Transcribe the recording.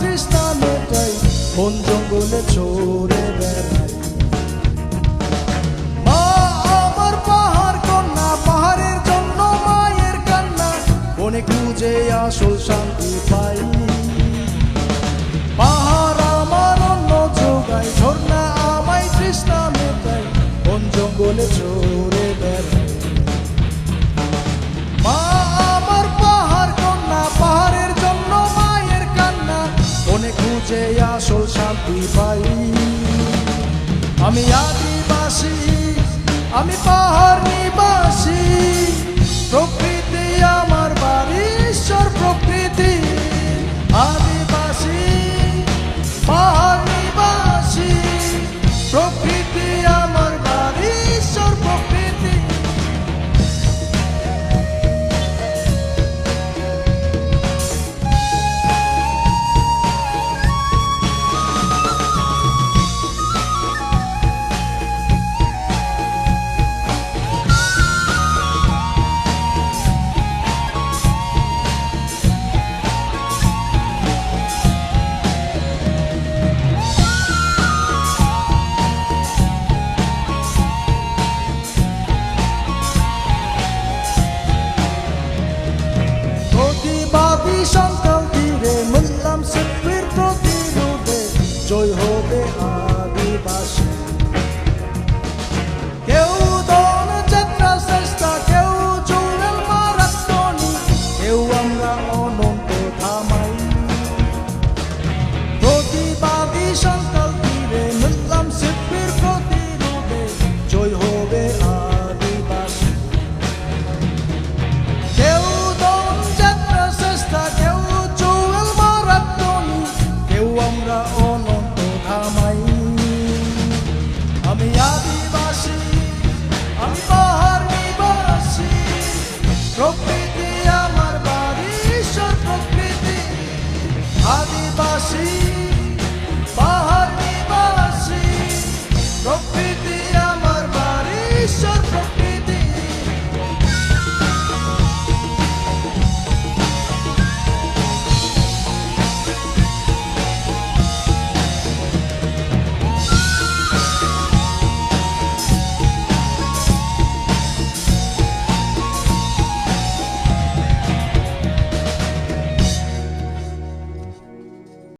তৃষ্ণা মেটাই, বন জঙ্গলে ছড়ে বেড়াই। মা, আমার পাহাড় কন্যা, পাহাড়ের জন্য মায়ের কান্না। বনে খুঁজে আসল শান্তি শান্তি পাই। আমি আদিবাসী আমি পাহাড় নিবাসী প্রকৃতি হতে আদিবাসী